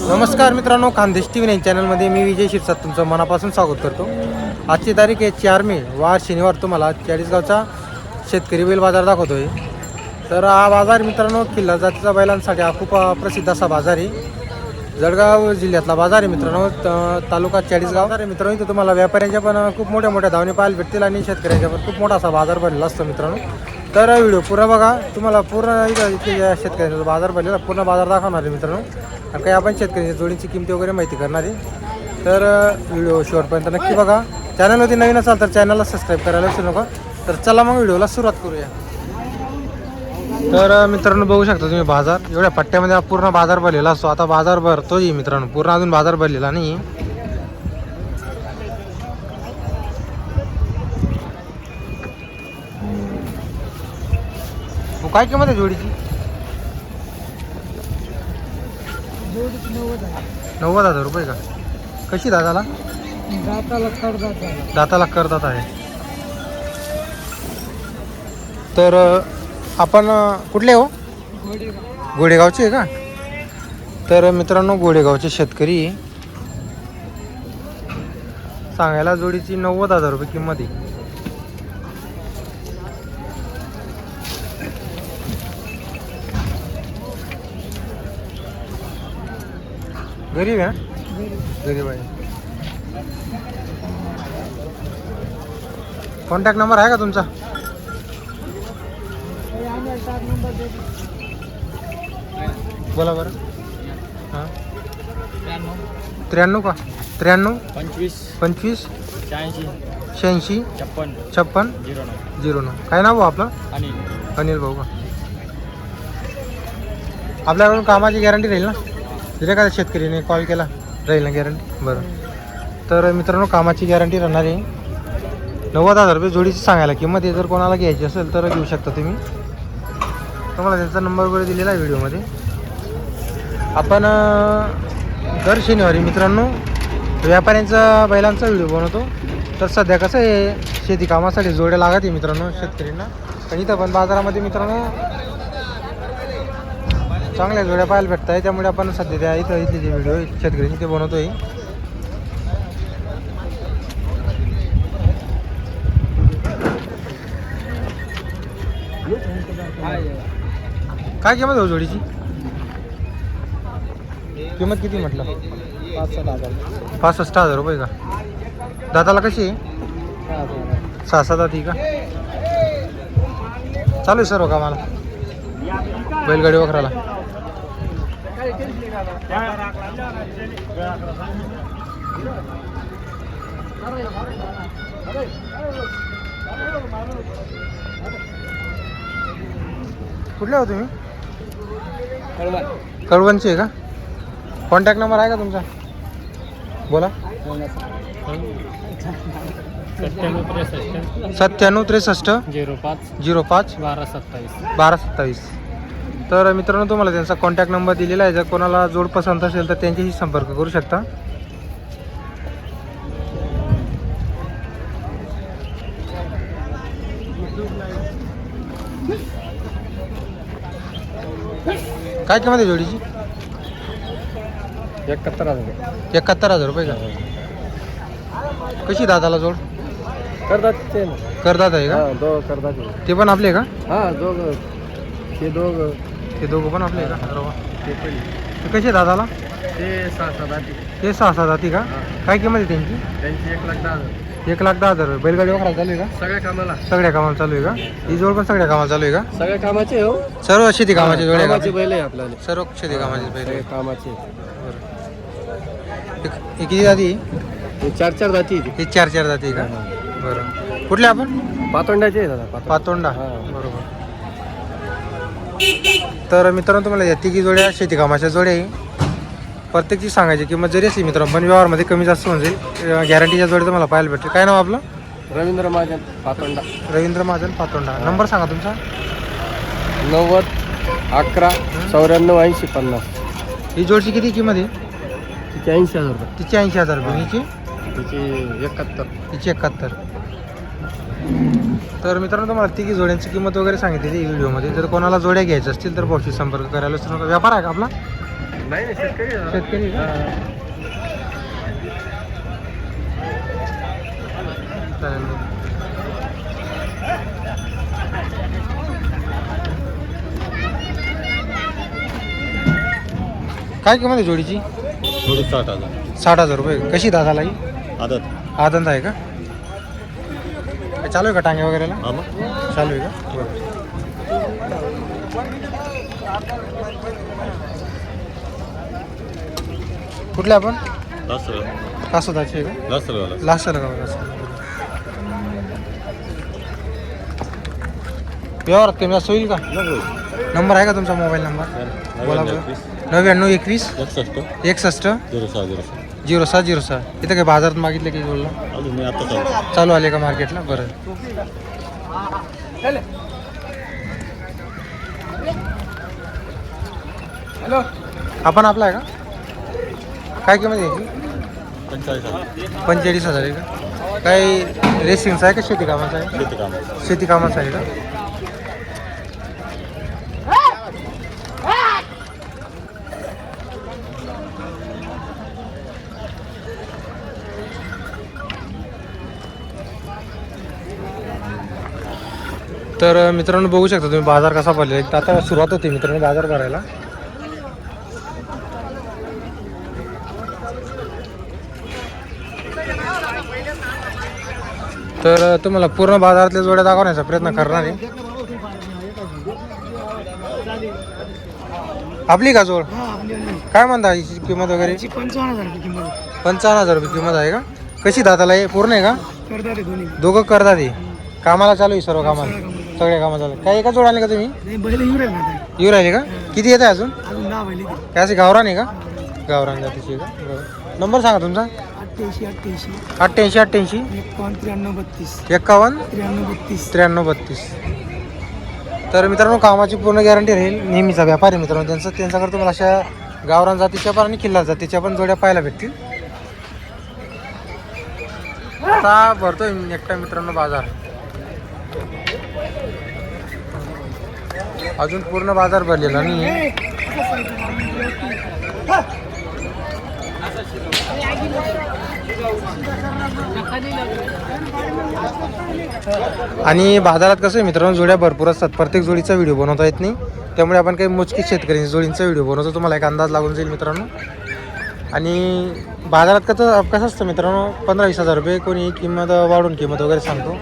नमस्कार मित्रांनो Khandesh T V nine चॅनलमध्ये मी विजय शिरसाट तुमचं मनापासून स्वागत करतो. आजची तारीख आहे चार मे वार शनिवार तुम्हाला चाळीसगावचा शेतकरी बैल बाजार दाखवतोय. तर हा बाजार मित्रांनो किल्ला जातीच्या बैलांसाठी हा खूप प्रसिद्ध असा बाजार आहे. जळगाव जिल्ह्यातला बाजार आहे मित्रांनो तालुका चाळीसगाव. आहे मित्रांनो इथं तुम्हाला व्यापाऱ्यांच्या पण खूप मोठ्या मोठ्या धावणे पाहायला भेटतील आणि शेतकऱ्यांच्या पण खूप मोठा असा बाजार भरलेला असतो मित्रांनो. तर व्हिडिओ पुरा बघा. तुम्हाला पूर्ण ज्या शेतकऱ्यांचा बाजार भरलेला पूर्ण बाजार दाखवणार आहे मित्रांनो. आणि काही आपण शेतकऱ्यांच्या जोडीची किमती वगैरे माहिती करणार आहे. तर व्हिडिओ शेवटपर्यंत नक्की बघा. चॅनलवरती नवीन असाल तर चॅनलला सबस्क्राईब करायला विसरू नका. तर चला मग व्हिडिओला सुरुवात करूया. तर मित्रांनो बघू शकता तुम्ही बाजार. एवढ्या पट्ट्यामध्ये पूर्ण बाजार भरलेला असतो. आता बाजार भरतोय मित्रांनो. पूर्ण अजून बाजार भरलेला नाही काय किंमत आहे जोडीची? नव्वद हजार रुपये का? कशी दादाला? दाताला कडदात झाला दाताला करतात आहे. तर आपण कुठले हो? गोडेगावचे आहे का? तर मित्रांनो गोडेगावचे शेतकरी सांगायला जोडीची नव्वद हजार रुपये किंमत आहे. गरीब आहे गरीब. आहे. कॉन्टॅक्ट नंबर आहे का तुमचा? बोला बरं. हां? त्र्याण्णव. का? त्र्याण्णव? पंचवीस. पंचवीस? शहाऐंशी. शहाऐंशी? छप्पन. छप्पन? झिरो नऊ. झिरो नऊ. काय नाव भाऊ आपलं? आणि अनिल भाऊ का? आपल्याकडून कामाची गॅरंटी राहील ना? जर एखाद्या शेतकरीने कॉल केला? राहील ना गॅरंटी बरं. तर मित्रांनो कामाची गॅरंटी राहणार आहे. नव्वद हजार रुपये जोडीची सांगायला किंमत जर कोणाला घ्यायची असेल तर घेऊ शकता तुम्ही. तुम्हाला त्याचा नंबर वगैरे दिलेला आहे व्हिडिओमध्ये. आपण दर शनिवारी मित्रांनो व्यापाऱ्यांचा बैलांचा व्हिडिओ बनवतो. तर सध्या कसं आहे शेती कामासाठी जोड्या लागत आहे मित्रांनो शेतकऱ्यांना पण इथं पण बाजारामध्ये मित्रांनो चांगल्या जोड्या पाहायला भेटत आहे त्यामुळे आपण सध्या त्या इथं इथले जे व्हिडिओ शेतकऱ्यांचे ते बनवतोय. काय किंमत हो जोडीची? किंमत किती म्हटलं? हजार पासष्ट हजार रुपये का? दादाला कशी आहे? सहा सात आधी का? चालू आहे सर्व कामाला. बैलगाडी वखराला. कुठले हो तुम्ही? कळवणचे आहे का? कॉन्टॅक्ट नंबर आहे का तुमचा? बोला. सत्त्याण्णव त्रेसष्ट. सत्त्याण्णव त्रेसष्ट. झिरो पाच. झिरो पाच. बारा सत्तावीस. बारा सत्तावीस. तर मित्रांनो तुम्हाला त्यांचा कॉन्टॅक्ट नंबर दिलेला आहे. जर कोणाला जोड पसंत असेल तर त्यांच्याशी संपर्क करू शकता. काय किंमत आहे जोडीची? एकाहत्तर हजार एकाहत्तर हजार रुपये का? कशी दादाला जोड? करतात ते. ना करतात आहे का? हा करतात. ते पण आपले का? हा दोघं. ते दोघं. ते दोघं पण आपले का? अरे वा. ते कसे दादाला? ते सहा सात आठ ते सहा सहा जाती का. काय किंमत आहे त्यांची? त्यांची एक लाख दहा हजार. एक लाख दहा हजार. रुपये. बैलगाडी वखरा चालू आहे का? सगळ्या कामाला. सगळ्या कामाला चालू आहे का? ही जोड पण सगळ्या कामाला चालू आहे का? सगळ्या कामाचे हो. सर्व शेती कामाचे जोड आहे कामाचे? बैल आहे आपल्याला. सर्व शेती कामाचे बैल आहे. कामाचे. बरं किती जाती? हे चार चार जाती. ही चार चार जाती का? बरं. कुठले आपण? पातोंड्याचे आहे दादा पातोंड. पातोंडा. हा. बरोबर. तर मित्रांनो तुम्हाला या तिघी जोड्या शेती कामाच्या जोड्या आहे. प्रत्येकची सांगायची किंमत जरी असली मित्रांनो पण व्यवहारमध्ये कमी जास्त होऊन जाईल. गॅरंटीच्या जोड्या तुम्हाला पाहायला भेटेल काय नाव आपलं? रवींद्र महाजन पातोंडा. रवींद्र महाजन पातोंडा. नंबर सांगा तुमचा. नव्वद अकरा चौऱ्याण्णव ऐंशी पन्नास. ही जोडची किती किंमत आहे? तिचे ऐंशी हजार रुपये. तिची ऐंशी हजार रुपये. हिची? तिची एकाहत्तर. तिची एकाहत्तर. तर मित्रांनो तुम्हाला तिघी जोड्यांची किंमत वगैरे सांगितलेली आहे व्हिडिओमध्ये. जर कोणाला जोड्या घ्यायच्या असतील तर भाऊशी संपर्क करायला विसरू नका. व्यापार आहे का आपला? नाही नाही शेतकरी. शेतकरी का? चालेल. काय किंमत आहे जोडीची? साठ हजार. साठ हजार रुपये. कशी दादाला ही? आदत. आदंत आहे का? चालू आहे का टांगे वगैरेला हा चालू आहे का? बरं. कुठले आपण? कासोदाचे आहे का? लास्ट गाव लास्ट व्यवहारात कमी जास्त होईल का? नंबर आहे का तुमचा मोबाईल नंबर? बोला बरं. नव्याण्णव एकवीस? एकसष्ट. एकसष्ट? झिरो सहा झिरो सहा. झिरो सहा झिरो सहा इथं काय बाजारात मागितलं की बोलला? अजून मी आता चालू. चालू आले का मार्केटला बरं. हॅलो. आपण आपला आहे का? काय किंमत यायची पंचेचाळीस हजार. पंचेचाळीस हजार आहे का? काही रेसिंगचा आहे का शेती कामाचा आहे? शेती कामाचं. शेती कामाचा आहे का? तर मित्रांनो बघू शकता तुम्ही बाजार कसा भरलेला आहे. आता सुरुवात होती मित्रांनो बाजार भरायला. तर तुम्हाला पूर्ण बाजारातल्या जोड्या दाखवण्याचा प्रयत्न करणार आहे. आपली का जोड? काय म्हणता हिची किंमत वगैरे? पंचावन्न हजार रुपये किंमत आहे. का? कशी दाताला आहे? पूर्ण आहे का? दोघं करतात कामाला चालू आहे सर्व कामाला. सगळ्या कामाला चालू काय एका जोड आले का तुम्ही? नाही बैल येऊ राहिले आता. येऊ राहिले का? किती येत आहे अजून? अजून दहा बैल काय असे गावरान आहे का? गावरान जातीची आहे का? बरं. नंबर सांगा तुमचा. अठ्ठ्याऐंशी अठ्ठ्याऐंशी. अठ्ठ्याऐंशी अठ्ठ्याऐंशी. एकावन्न त्र्याण्णव बत्तीस. एक्कावन्न त्र्याण्णव बत्तीस. त्र्याण्णव बत्तीस. तर मित्रांनो कामाची पूर्ण गॅरंटी राहील नेहमीचा व्यापारी मित्रांनो. त्यांचं त्यांच्याकडे तुम्हाला अशा गावरान जातीच्या पण आणि किल्ला जातीच्या पण जोड्या पाहायला भेटतील. आता भरतोय एकटा मित्रांनो बाजार. अजून पूर्ण बाजार भरलेला नाही आणि बाजारात कसं आहे मित्रांनो जोड्या भरपूर असतात. प्रत्येक जोडीचा व्हिडिओ बनवता येत नाही. त्यामुळे आपण काही मोजकी शेतकऱ्यांच्या जोडींचा व्हिडिओ बनवतो. तुम्हाला एक अंदाज लागून जाईल मित्रांनो. आणि बाजारात कसं कसं असतं मित्रांनो? पंधरा वीस हजार रुपये कोणी किंमत वाढून किंमत वगैरे सांगतो.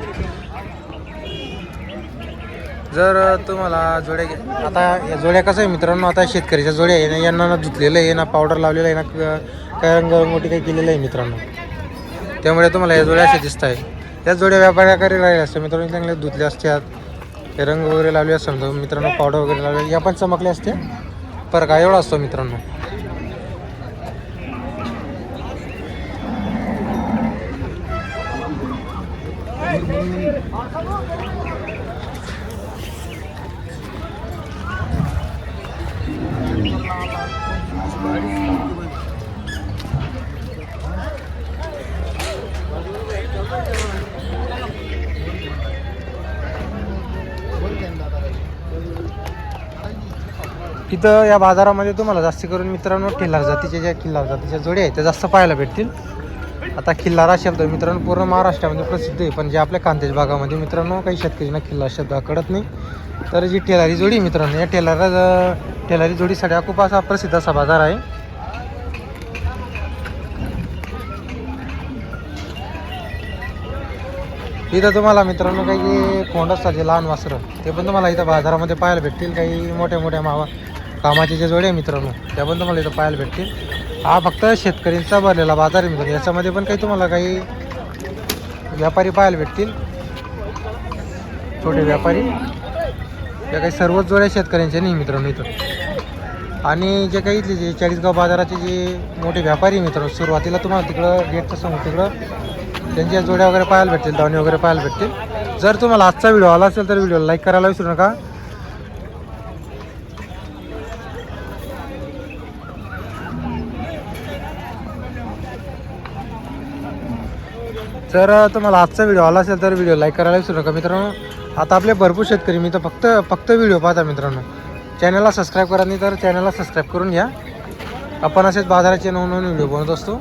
जर तुम्हाला जोड्या घे- आता या जोड्या कसं आहे मित्रांनो आता शेतकऱ्याच्या जोड्या आहे ना यांना ना धुतलेलं आहे ना पावडर लावलेलं आहे ना काय रंगरंगोटी काही केलेलं आहे मित्रांनो. त्यामुळे तुम्हाला या जोड्या अशा दिसत आहे त्या जोड्या व्यापाऱ्याकडे राहिले असते मित्रांनो चांगले धुतले असतात हे रंग वगैरे लावले असतात समजा मित्रांनो पावडर वगैरे लावले या पण चमकले असते फरक हा एवढा असतो मित्रांनो. इथं या बाजारामध्ये तुम्हाला जास्त करून मित्रांनो खिल्लार जातीच्या ज्या किल्ला जातीच्या जोड्या आहेत त्या जास्त पाहायला भेटतील. आता खिल्लारा हा शब्द मित्रांनो पूर्ण महाराष्ट्रामध्ये म्हणजे प्रसिद्ध आहे. पण जे आपल्या कांतेज भागामध्ये मित्रांनो काही शेतकऱ्यांना खिल्ला शब्द कळत नाही. तर जी टेलारी जोडी मित्रांनो या टेलारा टेलारी जोडीसाठी खूप असा प्रसिद्ध असा बाजार आहे. इथं तुम्हाला मित्रांनो काही कोंड असतात जे लहान वासरं ते पण तुम्हाला इथं बाजारामध्ये पाहायला भेटतील. काही मोठ्या मोठ्या मावा कामाचे जे जोडे आहे मित्रांनो त्या पण तुम्हाला इथं पाहायला भेटतील. हा फक्त शेतकऱ्यांचा भरलेला बाजार आहे मित्रांनो. याच्यामध्ये पण काही तुम्हाला काही व्यापारी पाहायला भेटतील. छोटे व्यापारी. या काही सर्वच जोड्या शेतकऱ्यांच्या नाही मित्रांनो इथं. आणि जे काही इथले जे चाळीसगाव बाजाराचे जे मोठे व्यापारी आहे मित्रांनो सुरुवातीला तुम्हाला तिकडं गेटच्या समोर तिकडं. त्यांच्या जोड्या वगैरे पाहायला भेटतील दावणी वगैरे पाहायला भेटतील. जर तुम्हाला आजचा व्हिडिओ आला असेल तर व्हिडिओला लाईक करायला विसरू नका. जर तुम्हाला आजचा व्हिडिओ आला असेल तर व्हिडिओ लाईक करायला विसरू नका मित्रांनो. आता आपले भरपूर शेतकरी मी तर फक्त फक्त व्हिडिओ पाहता मित्रांनो. चॅनलला सबस्क्राईब करा नाही तर चॅनलला सबस्क्राईब करून घ्या. आपण असेच बाजाराचे नवनवीन व्हिडिओ बनवत असतो.